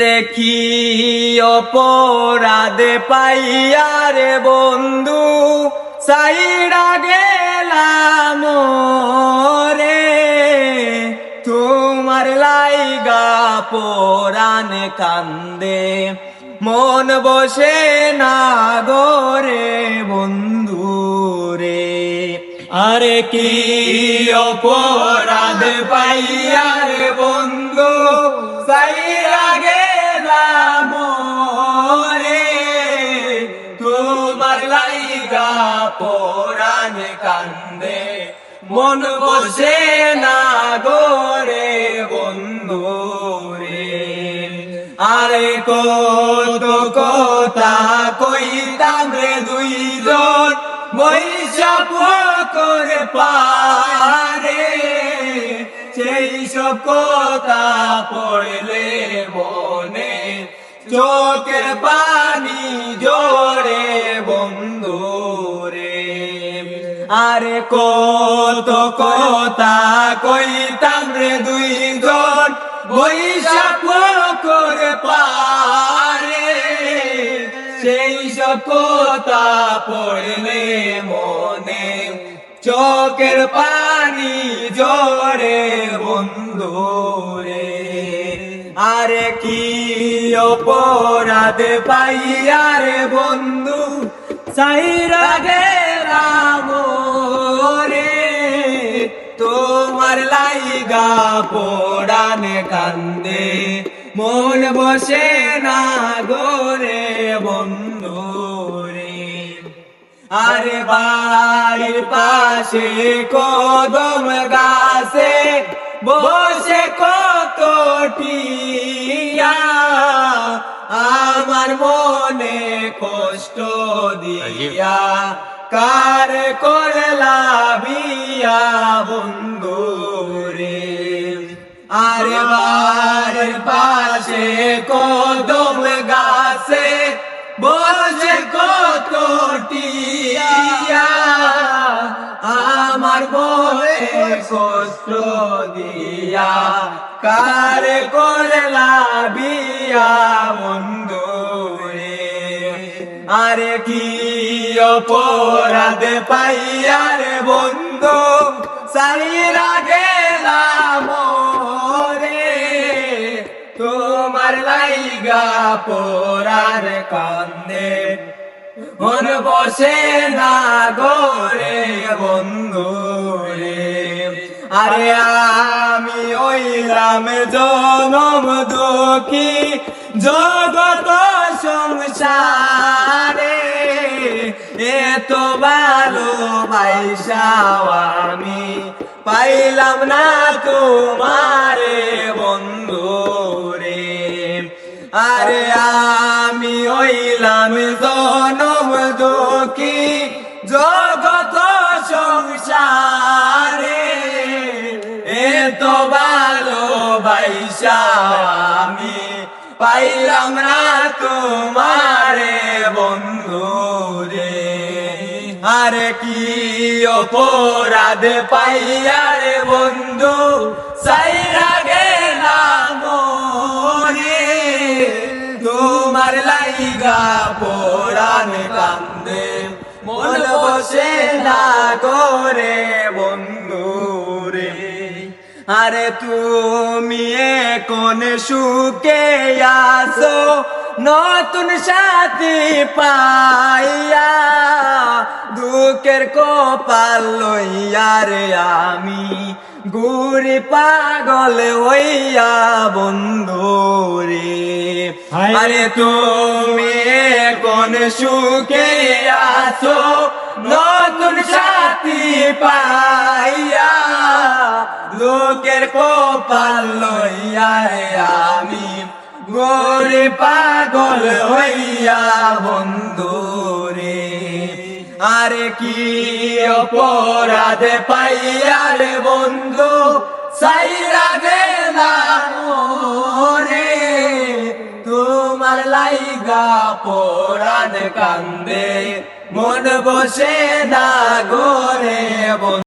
দেখি অপরাধে পাইয়া রে বন্ধু, সাইরা গেলাম রে। তোমার লাইগা পরাণ কান্দে, মন বসে না গোরে বন্ধু রে। আরে কি অপরাধ পাইয়ারে পরাণ কান্দে, মন বসে না গোরে বন্ধু রে। আরে কত কথা কইতাম রে দুইজন বৈশাপ করে পারে সেই সব কথা পড়লে মনে চোখের পানি আরে কত কথা কইতাম রে দুইজন, বৈশাখ করে পারে। সেই সব কথা পড়লে মনে চোখের পানি জোরে বন্ধু রে। আরে কি অপরাধ পাইয়ারে বন্ধু সাইরা গেলাম রে। তোমার লাইগা পোড়ানে কান্দে। মন বসে না গোরে বন্ধু রে। আরে বাড়ির পাশে কদম গাছে বসে কত টিয়া। আমার মনে কষ্ট দিয়া কার করলা বিয়া বন্ধু রে আরে বাড়ির পাশে কদম গাছে বসে কত টিয়া। আমার মনে কষ্ট দিয়া, কার করলা বিয়া বন্ধু আরে কি অপরাধ পাইয়ারে বন্ধু? সাইরা গেলাম রে। তোমার লাইগা পোরার কান্দে। মন বসে না গোরে বন্ধু রে। আরে আমি ওইলাম জনম দুঃখী। জগত সংসারে এত ভালো বাইসাও আমি পাইলাম না তোমারে বন্ধু রে। আরে আমি ওইলাম জনম দুঃখী জগত সংসারে এত ভালো বাইসা আমি পাইলাম না আরে কি অপরাধ পাইয়ারে বন্ধু? সাইরা গেলাম রে তোমার লাইগা পোড়ান কান্দে। মন বসে না করে বন্ধু রে। আরে তুমি কোন সুখে আসো নতুন সাথী পাইয়া দুঃখের কপাল লইয়া রে আমি। গুড়ি পাগল হইয়া বন্ধু রে। আরে তুমি কোন সুখে আসো নতুন সাথী পাইয়া লোকের কপাল লইয়া রে আমি। গোরে পাগল হইয়া বন্ধু রে আরে কি অপরাধ পাইয়ার বন্ধু, সাইরা গেলাম রে তোমার লাইগা পোড়ান কান্দে, মন বসে না গোরে বন্ধু।